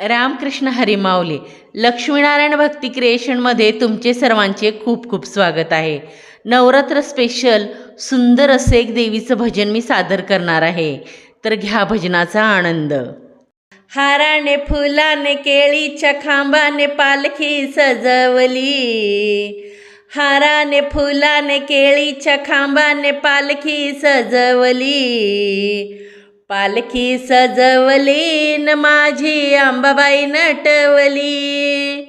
रामकृष्ण हरिमावले लक्ष्मीनारायण भक्ती क्रिएशनमध्ये तुमचे सर्वांचे खूप खूप स्वागत आहे. नवरात्र स्पेशल सुंदर असे एक देवीचं भजन मी सादर करणार आहे. तर घ्या भजनाचा आनंद. हाराने फुलाने केळीच्या खांबाने पालखी सजवली. हाराने फुलाने केळीच्या खांबाने पालखी सजवली. पालखी सजवली न माझी आंबाबाई नटवली.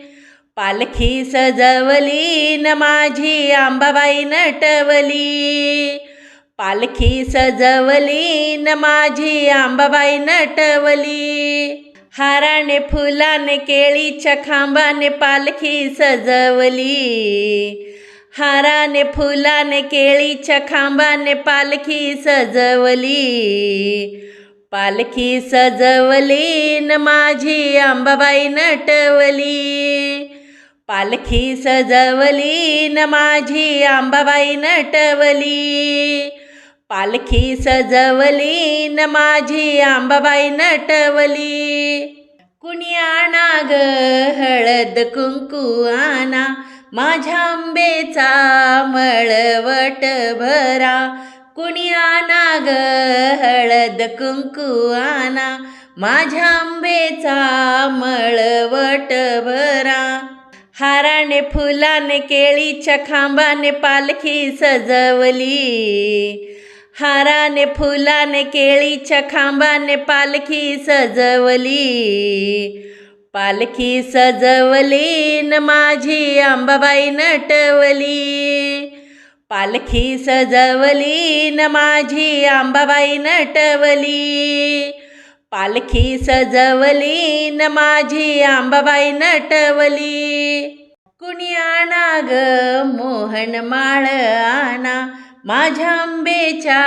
पालखी सजवली न माझी आंबाबाई नटवली. पालखी सजवली न माझी आंबाबाई नटवली. हाराने फुलाने केळीच्या खांबाने पालखी सजवली. हाराने फुलाने केळीच्या खांबाने पालखी सजवली. पालखी सजवली न माझी अंबाबाई नटवली. पालखी सजवली न माझी अंबाबाई नटवली. पालखी सजवली न माझी अंबाबाई नटवली. कुणी आणा ग हळद कुंकू आणा माझ्या आंबेचा मळवट भरा. कुणी आणा ग? हळद कुंकू आना माझ्या आंबेचा मळवट भरा. हाराने फुलाने केळीच्या खांबाने पालखी सजवली. हाराने फुलाने केळीच्या खांबाने पालखी सजवली. पालखी सजवली न माझी आंबाबाई नटवली. पालखी सजवली न माझी आंबाबाई नटवली. पालखी सजवली न माझी आंबाबाई नटवली. कुणी आणा ग मोहन माळ आणा माझ्या आंबेच्या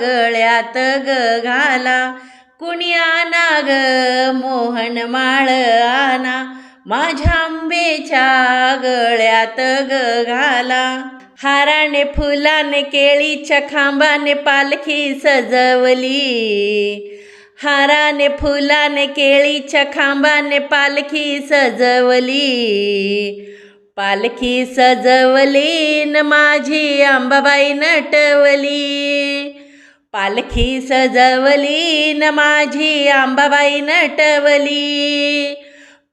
गळ्यात ग घाला. कुणी आणा ग मोहन माळ आणा माझ्या आंबेच्या गळ्यात ग घाला. हाराने फुलाने केळीच्या खांबाने पालखी सजवली. हाराने फुलाने केळीच्या खांबाने पालखी सजवली. पालखी सजवली न माझी आंबाबाई नटवली. पालखी सजवली न माझी आंबाबाई नटवली.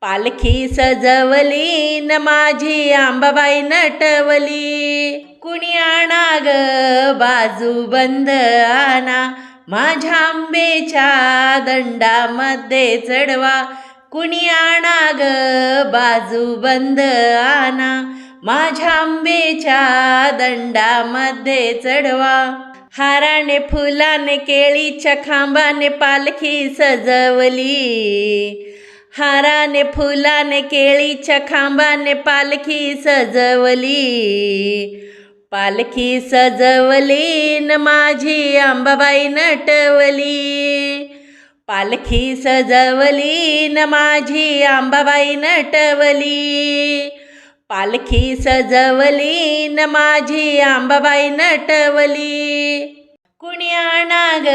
पालखी सजवली न माझी आंबाबाई नटवली. कुणी आणा ग बाजू बंद आणा माझ्या आंबेच्या दंडामध्ये चढवा. कुणी आणा ग बाजू बंद आणा माझ्या आंबेच्या दंडामध्ये चढवा. हाराने फुलाने केळीच्या खांबाने पालखी सजवली. हाराने फुलाने केळीच्या खांबाने पालखी सजवली. पालखी सजवली न माझी आंबाबाई नटवली. पालखी सजवली न माझी आंबाबाई नटवली. पालखी सजवली न माझी आंबाबाई नटवली. कुणी आणा ग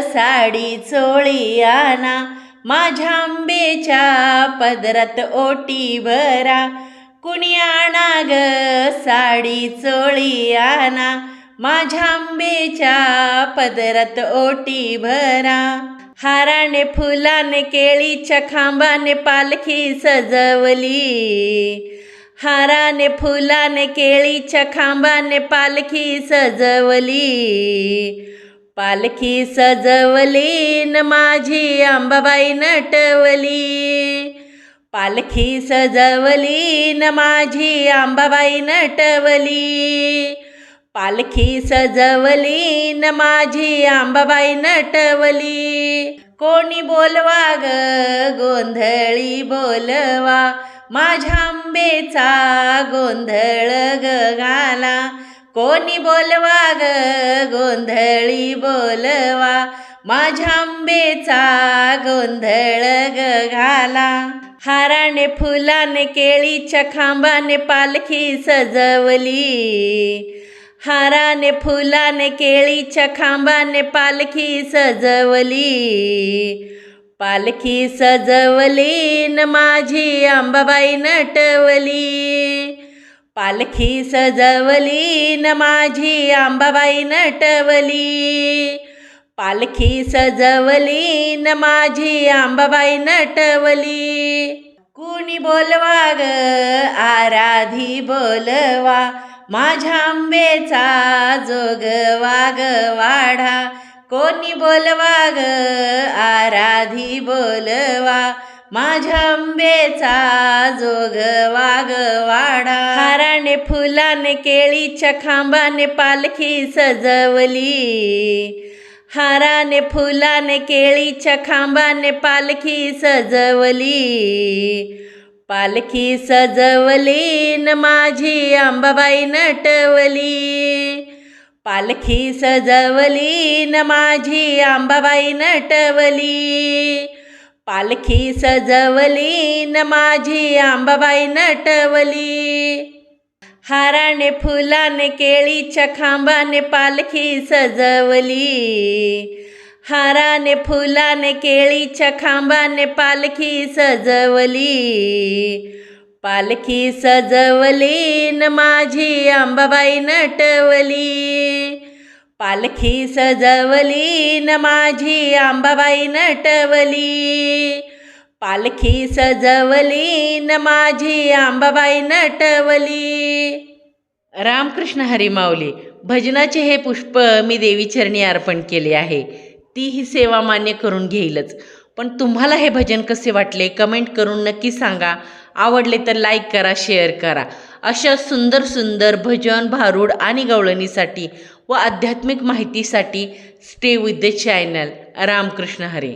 साडी चोळी आणा माझ्या आंबेच्या पदरात ओटी भरा कुणी आणा ग साडी चोळी आणा माझ्या आंबेच्या पदरात ओटी भरा हाराने फुलाने केळीच्या खांबाने पालखी सजवली. हाराने फुलाने केळीच्या खांबाने पालखी सजवली. पालखी सजवली न माझी आंबाबाई नटवली. पालखी सजवली न माझी आंबाबाई नटवली. पालखी सजवली न माझी आंबाबाई नटवली. कोणी बोलवा ग गोंधळी बोलवा. माझ्या आंबेचा गोंधळ ग घाला कोणी बोलवा ग गोंधळी बोलवा. माझ्या आंबेचा गोंधळ ग घाला. हाराने फुलाने केळीच्या खांबाने पालखी सजवली. हाराने फुलाने केळीच्या खांबाने पालखी सजवली. पालखी सजवली न माझी आंबाबाई नटवली. पालखी सजवली न माझी आंबाबाई नटवली. पालखी सजवली न माझी आंबाबाई नटवली. कुणी बोलवा ग? आराधी बोलवा. माझ्या आंबेचा जोगवा ग वाढा. कोणी बोलवा ग? आराधी बोलवा. माझ्या आंबेचा जोगवा ग वाडा. हाराने फुलाने केळीच्या खांबाने पालखी सजवली. हाराने फुलाने केळीच्या खांबाने पालखी सजवली. पालखी सजवली न माझी आंबाबाई नटवली. पालखी सजवली न माझी आंबाबाई नटवली. पालखी सजवली न माझी आंबाबाई नटवली. हाराने फुलाने केळीच्या खांबाने पालखी सजवली. हाराने फुलाने केळीच्या खांबाने पालखी सजवली. पालखी सजवली न माझी आंबाबाई नटवली. पालखी सजवली न माझी आंबाबाई नटवली. पालखी सजवली न माझी आंबाबाई नटवली. रामकृष्ण हरिमावली भजनाचे हे पुष्प मी देवीचरणी अर्पण केले आहे. ती ही सेवा मान्य करून घेईलच. पण तुम्हाला हे भजन कसे वाटले कमेंट करून नक्की सांगा. आवडले तर लाईक करा शेअर करा. अशा सुंदर सुंदर भजन भारूड आणि गवळणीसाठी व आध्यात्मिक माहितीसाठी stay with the channel Ramkrishna Hari.